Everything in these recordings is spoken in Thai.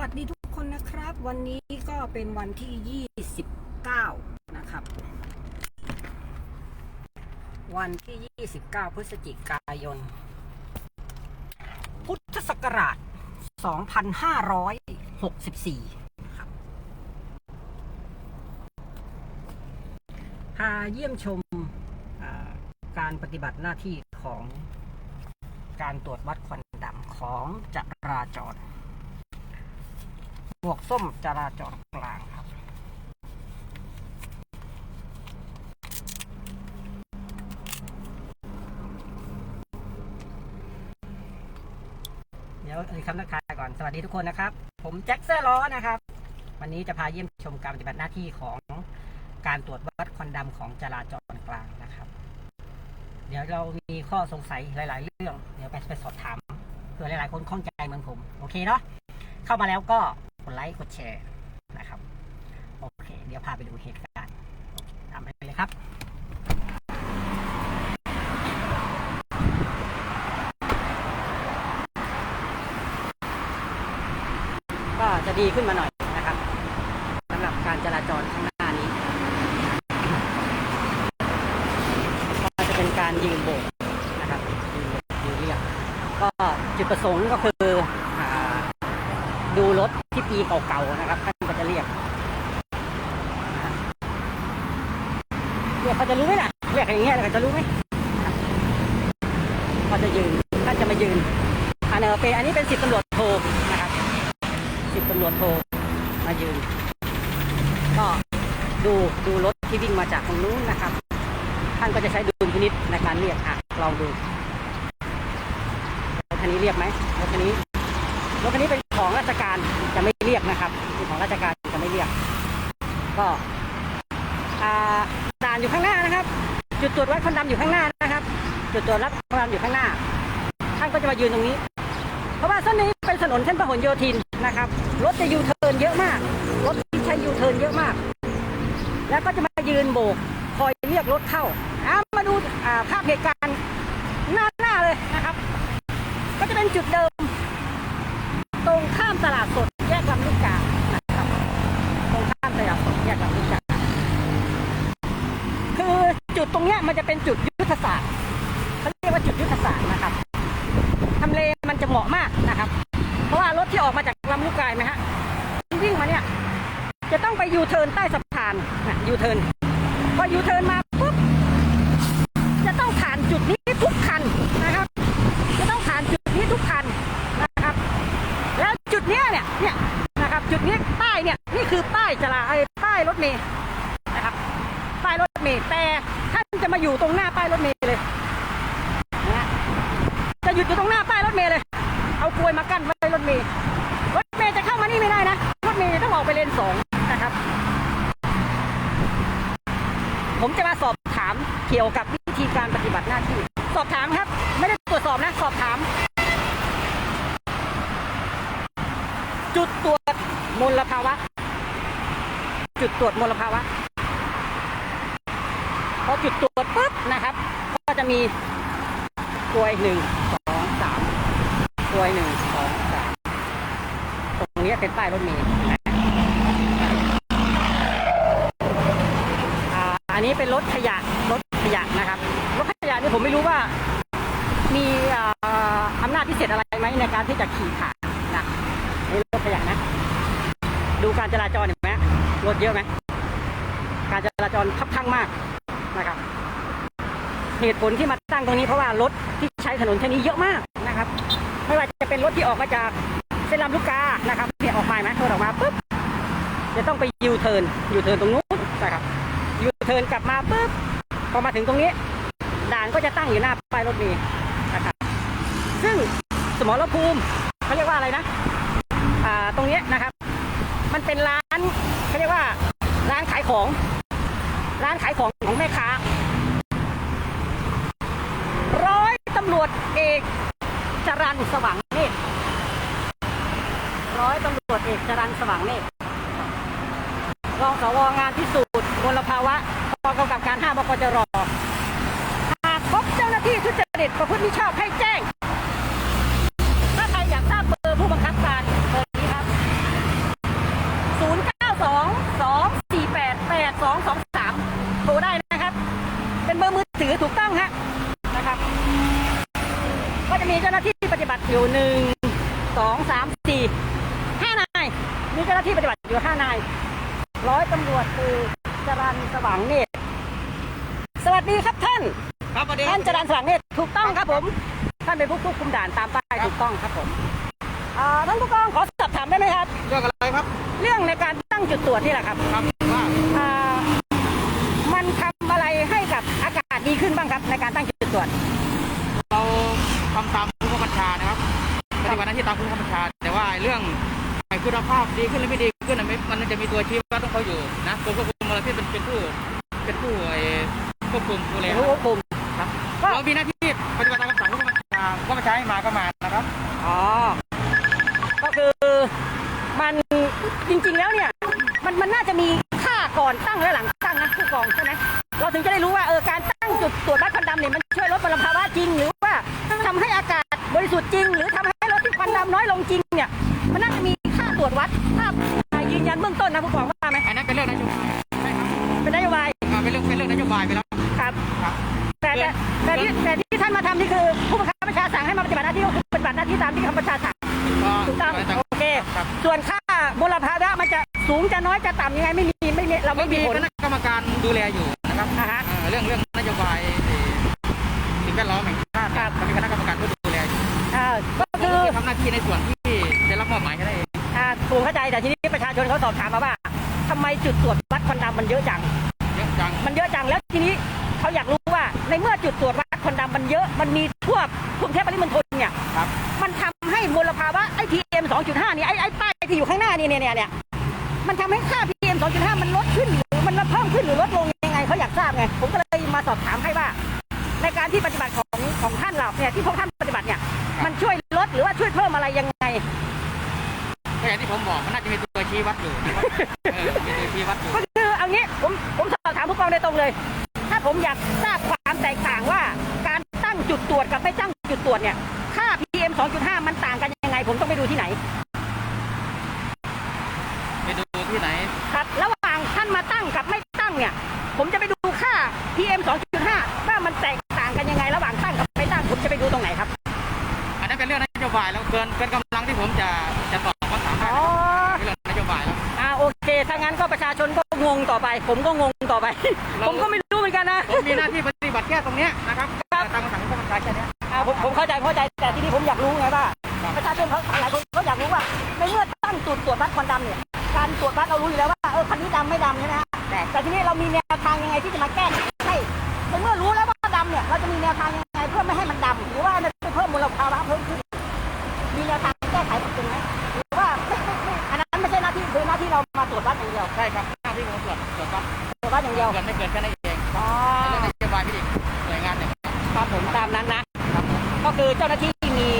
วัสดีทุกคนนะครับ วันนี้ก็เป็นวันที่ 29 นะครับ วันที่ 29 พฤศจิกายน พุทธศักราช 2564ครับพาเยี่ยมชมการปฏิบัติหน้าที่ของการตรวจวัดควันดำของจราจร หมวกส้มจราจรกลางครับ เดี๋ยวอีกคำทักทายก่อนสวัสดีทุกคนนะครับ ผมแจ็คเซอร์ล้อนะครับ วันนี้จะพาเยี่ยมชมการปฏิบัติหน้าที่ของการตรวจวัดควันดำของจราจรกลางนะครับ เดี๋ยวเรามีข้อสงสัยหลาย ๆ เรื่อง เดี๋ยวไปไปสอบถามเผื่อหลาย ๆ คนข้องใจเหมือนผม โอเคเนาะเข้ามาแล้วก็ ดไลค์กดแชร์นะครับโอเคเดี๋ยวพาไปดูเหตุการณ์ตามไปเลยครับก็จะดีขึ้นมาหน่อยนะครับสำหรับการจราจรข้างหน้านี้ก็จะเป็นการยืนโบกนะครับยืนโบกยืนเรียกก็จุดประสงค์ก็คือ รถที่ปีเก่าๆนะครับท่านก็จะเรียกเรียกเขาจะรู้ไหมล่ะเรียกอย่างเงี้ยเขาจะรู้ไหมเขาจะยืนท่านจะมายืนอันเนอเป็นอันนี้เป็นสิบตำรวจโทนะครับสิบตำรวจโทมายืนก็ดูดูรถที่วิ่งมาจากตรงนู้นนะครับ ท่านก็จะใช้ดุลพินิษในการเรียกอะลองดูรถคันนี้เรียกไหมรถคันนี้ รถคันนี้เป็นของราชการจะไม่เรียกนะครับเป็นของราชการจะไม่เรียก ก็อ่าด่านอยู่ข้างหน้านะครับ จุดตรวจวัดควันดำอยู่ข้างหน้านะครับ จุดตรวจวัดควันดำอยู่ข้างหน้า ท่านก็จะมายืนตรงนี้ เพราะว่าเส้นนี้เป็นถนนเส้นพหลโยธินนะครับ รถจะยูเทิร์นเยอะมาก รถที่ใช้ยูเทิร์นเยอะมาก แล้วก็จะมายืนโบกคอยเรียกรถเข้าอามาดูภาพเหตุการณ์หน้าหน้าเลยนะครับ ก็จะเป็นจุดเดิม รงข้ามตลาดสดแยกลำลูกกานะครับตรงข้ามตลาดสดแยกลำลูกกาคือจุดตรงเนี้ยมันจะเป็นจุดยุทธศาสตร์เขาเรียกว่าจุดยุทธศาสตร์นะครับทำเลมันจะเหมาะมากนะครับ เพราะว่ารถที่ออกมาจากลำลูกกาไหมฮะวิ่งมาเนี่ยจะต้องไปยูเทิร์นใต้สะพานนะยูเทิร์นพอยูเทิร์นมาปุ๊บจะต้องผ่านจุดนี้ทุกคันนะครับ จะต้องผ่านจุดนี้ทุกคันนะครับ แล้วจุดเนี้ยเนี่ยเนี่ยนะครับ จุดนี้ป้ายเนี่ยนี่คือป้าย จราไอ้ป้ายรถเมล์นะครับ ป้ายรถเมล์แต่ท่านจะมาอยู่ตรงหน้าป้ายรถเมล์เลยนะจะหยุดอยู่ตรงหน้าป้ายรถเมล์เลย เอากลวยมากั้นไว้รถเมล์รถเมล์จะเข้ามานี่ไม่ได้นะรถเมล์ต้องออกไปเลนสองนะครับ ผมจะมาสอบถามเกี่ยวกับวิธีการปฏิบัติหน้าที่ สอบถามครับ ไม่ได้ตรวจสอบนะสอบถาม จุดตรวจมลภาวะ จุดตรวจมลภาวะพอจุดตรวจปุ๊บนะครับ ก็จะมีกลวยหนึ่งสองสามกลวยหนึ่งสองสามตรงนี้เป็นป้ายรถเมล์อันนี้เป็นรถขยะรถขยะนะครับ รถขยะนี่ผมไม่รู้ว่า มีอ่าอำนาจพิเศษอะไรไหมในการที่จะขี่ผ่านนะนี่รถขยะนะ ดูการจราจรเห็นไหม รถเยอะไหม การจราจรคับข้างมากนะครับ เหตุผลที่มาตั้งตรงนี้เพราะว่ารถที่ใช้ถนนเส้นนี้เยอะมากนะครับ ไม่ว่าจะเป็นรถที่ออกมาจากเส้นลำลูกกานะครับเนี่ยออกมาไหมรถออกมาปุ๊บจะต้องไปยูเทิร์นยูเทิร์นตรงนู้นนะครับยูเทิร์นกลับมาปุ๊บพอมาถึงตรงนี้ ด่านก็จะตั้งอยู่หน้าป้ายรถเมล์นะครับ ซึ่งสมรภูมิเขาเรียกว่าอะไรนะ อ่าตรงนี้นะครับ มันเป็นร้านเขาเรียกว่า ร้านขายของ ร้านขายของของแม่ค้า ร้อยตำรวจเอกจรันสว่างเนตรร้อยตำรวจเอกจรันสว่างเนตรรองสวงานพิสูจน์มลภาวะกองกำกับการ5บกจรหากพบเจ้าหน้าที่ทุจริตประพฤติมิชอบให้แจ้ง ถ้าใครอยากทราบเบอร์ผู้บังคับการเบอร์นี้ครับ 0922488223 โทรได้นะครับ เป็นเบอร์มือถือถูกต้องฮะนะครับ ก็จะมีเจ้าหน้าที่ปฏิบัติอยู่หนึ่งสองสามสี่ห้านาย มี เจ้าหน้าที่ปฏิบัติอยู่ห้านาย ร้อยตำรวจคือจรันสว่างเนตร สวัสดีครับท่าน ครับสวัสดีคท่ารับนจรันสว่างเนตร ถูกต้องครับผม ท่านเป็นผู้ควบคุมด่านตามป้ายถูกต้องครับผมอ่าท่านผู้กองขอสอบถามได้ไหมครับ เรื่องอะไรครับ เรื่องในการตั้งจุดตรวจนี่แหละครับ ครับว่าอ่ามันทำอะไรให้กับอากาศดีขึ้นบ้างครับ ในการตั้งจุดตรวจ เราทำตามผู้บังคับบัญชานะครับปฏิบัติหน้าที่ตามผู้บังคับบัญชา แต่ว่าเรื่องไอ้ คุณภาพดีขึ้นหรือไม่ดีขึ้นน่ะไม่มันจะมีตัวชี้วัดของเขาอยู่นะกรมควบคุมมลพิษเป็นเป็นผู้เป็นผู้ไอ้ควบคุมดูแลรู้ว่าปุ่มครับก็เรามีหน้าที่ เราไม่ไม่มีมีผล คณะกรรมการดูแลอยู่นะครับอ่าฮะ เอ่อเรื่องเรื่องนโยบายเอ่อสิ่งแวดล้อมแห่งชาติครัเนี่ยบจะมีคณะกรรมการผู้ดูแลอยู่อ่าก็คือที่ทำหน้าที่ในส่วนที่ได้รับมอบหมายแค่นั้นเองอ่าผมเข้าใจแต่ทีนี้ประชาชนเขาสอบถามมาว่าทำไมจุดตรวจวัดควันดำมันเยอะจัง เยอะจัง มันเยอะจังแล้วทีนี้เขาอยากรู้ว่าในเมื่อจุดตรวจวัดควันดำมันเยอะ มันมีทั่วกรุงเทพปริมณฑลเนี่ยครับ มันทำให้มลภาวะไอ้ PM 2.5เนี่ยไอ้ไอ้ป้ายที่อยู่ข้างหน้านี่เนี่ยเนี่ยเนี่ยมันทำให้ค่า PM 2.5มันลดขึ้นหรือมันเพิ่ม ขึ้นหรือลดลงยังไงเขาอยากทราบไง ผมก็เลยมาสอบถามให้ว่า ในการที่ปฏิบัติของของท่านเราเนี่ยที่พวกท่านปฏิบัติเนี่ยมันช่วยลดหรือว่าช่วยเพิ่มอะไรยังไงก็อย่างที่ผมบอกมันน่าจะมีตัวชี้วัดอยู่นะครับเออมีตัวชี้วัดอยู่ก็คือเอางี้ผมผมสอบถามผู้กองโดยตรงเลย ถ้าผมอยากทราบความแตกต่างว่า การตั้งจุดตรวจกับไม่ตั้งจุดตรวจเนี่ยค่า PM 2.5 มันต่างกันยังไง ผมต้องไปดูที่ไหน งงต่อไป ผมก็งงต่อไปเราผมก็ไม่รู้เหมือนกันนะผมมีหน้าที่ปฏิบัติแค่ตรงเนี้ยนะครับครับตามคำสั่งผู้บังคับบัญชาแค่เนี้ยอ่าผมผมเข้าใจเข้าใจแต่ที่นี้ผมอยากรู้ไงว่าครับประชาชนเขาหลายคนเขาอยากรู้ว่าในเมื่อตั้งจุดตรวจวัดควันดำเนี่ยการตรวจวัดเรารู้อยู่แล้วว่า รวจตรวจวัดตรวจวัดอย่างเดียวเกินไม่เกินแค่นั้นเองอ๋อเป็นเรื่องนโยบายพี่อีกหน่วยงานหนึ่งครับผมตามนั้นนะ ก็คือเจ้าหน้าที่มี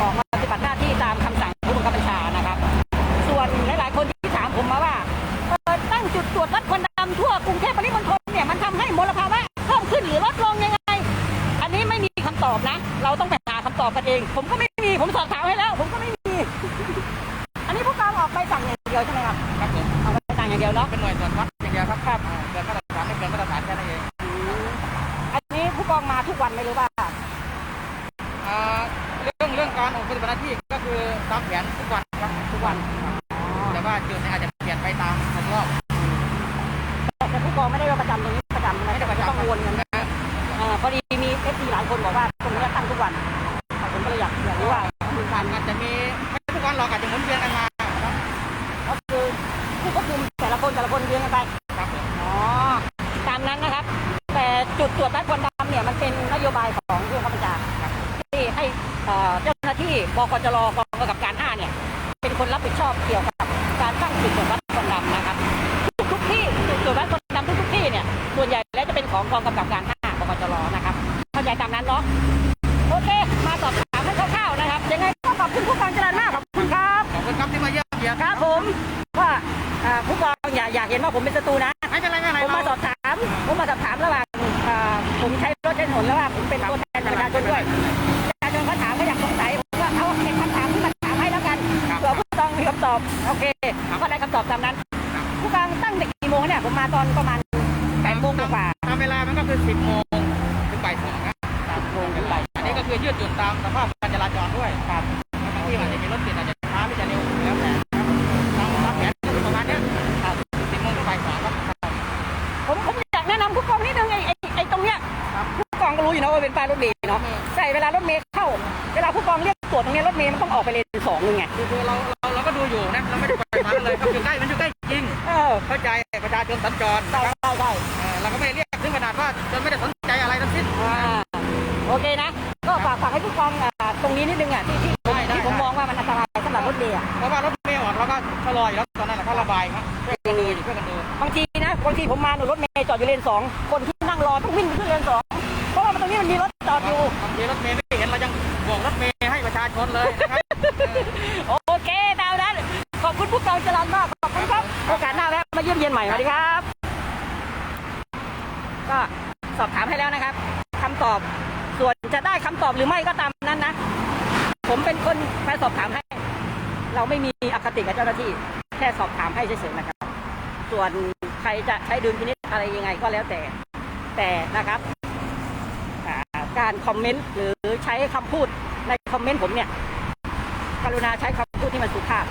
ออกมาปฏิบัติหน้าที่ตามคำสั่งผู้บังคับบัญชานะครับ ส่วนหลาย ๆ คนที่ถามผมมาว่าตั้งจุดตรวจวัดควันดำทั่วกรุงเทพปริมณฑลเนี่ยมันทำให้มลภาวะเพิ่มขึ้นหรือลดลงยังไง อันนี้ไม่มีคำตอบนะ เราต้องไปหาคำตอบกันเอง ผมก็ไม่ อาไปสั่งอย่างเดียวเนาะเป็นหน่วยตรวจวัดอย่างเดียวครับครับเกินมาตรฐานไม่เกินมาตรฐานแค่นั้นเองอันนี้ผู้กองมาทุกวันไหม่รู้ว่าอ่าเรื่องเรื่องการออกปฏิบัติหน้าที่ บกจรกองกับการ5เนี่ยเป็นคนรับผิดชอบเกี่ยวกับการสร้างจุดตรวจวัดควันดำนะครับทุกที่จุดตรวจวัดควันดำทุกที่เนี่ยส่วนใหญ่แล้วจะเป็นของกองกำกับการ5บกจรนะครับเข้าใจตามนั้นเนาะโอเค มาสอบถามให้คร่าวๆนะครับยังไงก็ขอบคุณผู้กองจรัญมาขอบคุณครับขอบคุณครับที่มาเยี่ยมเยียนครับผมว่าผู้กองอย่าอยากเห็นว่าผมเป็นศัตรูนะ ตอบตามนั้น ผู้กองตั้งแต่กี่โมงเนี่ยผมมาตอนประมาณแปดโมงกว่าตามเวลามันก็คือ10โมงถึงบ่ายสองครับแปดโมงถึงบ่ายอันนี้ก็คือยืดหยุ่นตามสภาพการจราจรด้วยครับบางที่มันจะมีรถติดอาจจะช้าหรือจะเร็วแล้วแต่ครับตามตามแผนก็คือประมาณเนี้ยครับ10โมงถึงบ่ายสองครับผมผมอยากแนะนำผู้กองนิดนึงไอ้ไอ้ไอ้ตรงเนี้ยผู้กองก็รู้อยู่นะว่าเป็นป้ายรถเมล์เนาะใช่เวลารถเมล์เข้า เวลาผู้กองเรียกตรวจตรงเนี้ยรถเมล์มันต้องออกไปเลนสองนึงไงคือคือเรา ระชาชนสัญจรได้นะครับได้ได้เอ่อเราก็ไม่ได้เรียกถึงขนาดว่าจนไม่ได้สนใจอะไรทั้งสิ้น อ่าโอเคนะ ก็ฝากฝากให้ผู้กองอ่าตรงนี้นิดนึงอะที่ที่ผมได้ได้ ที่ผมได้มองว่ามันอันตรายสำหรับรถเมล์อะเพราะว่ารถเมล์ออกเราก็ชะลออยู่แล้วตอนนั้นแหละเขาระบายครับช่วยกันดูอยู่ช่วยกันดูบางทีนะบางทีผมมาหนูรถเมล์จอดอยู่เลนสองคนที่นั่งรอต้องวิ่งไปขึ้นเลนสองเพราะว่ามันตรงนี้มันมีรถจอดอยู่ บางทีรถเมล์ไม่เห็นเรายังบอกรถเมล์ให้ประชาชนเลยนะครับ มาเยี่ยมเยียนใหม่สวัสดีครับ ก็สอบถามให้แล้วนะครับคำตอบส่วนจะได้คำตอบหรือไม่ก็ตามนั้นนะ ผมเป็นคนไปสอบถามให้ เราไม่มีอคติกับเจ้าหน้าที่ แค่สอบถามให้เฉยๆนะครับ ส่วนใครจะใช้ดุลพินิจอะไรยังไงก็แล้วแต่ แต่นะครับการคอมเมนต์หรือใช้คำพูดในคอมเมนต์ผมเนี่ย กรุณาใช้คำพูดที่มันสุภาพ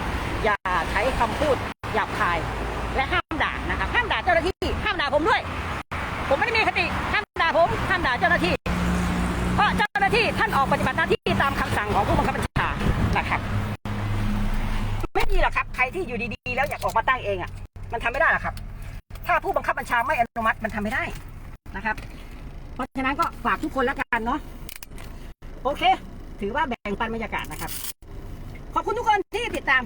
อย่าใช้คำพูดหยาบคาย และห้ามด่านะครับห้ามด่าเจ้าหน้าที่ห้ามด่าผมด้วย ผมไม่ได้มีคติห้ามด่าผมห้ามด่าเจ้าหน้าที่ เพราะเจ้าหน้าที่ท่านออกปฏิบัติหน้าที่ตามคำสั่งของผู้บังคับบัญชานะครับ ไม่มีหรอกครับใครที่อยู่ดีๆ แล้วอยากออกมาตั้งเองอะ มันทำไม่ได้หรอกครับ ถ้าผู้บังคับบัญชาไม่อนุมัติมันทำไม่ได้นะครับ เพราะฉะนั้นก็ฝากทุกคนแล้วกันเนาะโอเค ถือว่าแบ่งปันบรรยากาศนะครับ ขอบคุณทุกคนที่ติดตาม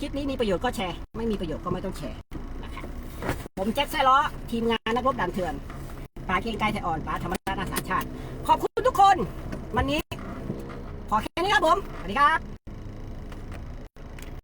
คลิปนี้มีประโยชน์ก็แชร์ ไม่มีประโยชน์ก็ไม่ต้องแชร์นะครับผมแจ็คไซ่ล้อทีมงานนักรบด่านเถื่อนปลาเกียงไกรไทยอ่อนปลาธรรมราชอาสาชาติ ขอบคุณทุกคน วันนี้ ขอแค่นี้ครับผม สวัสดีครับ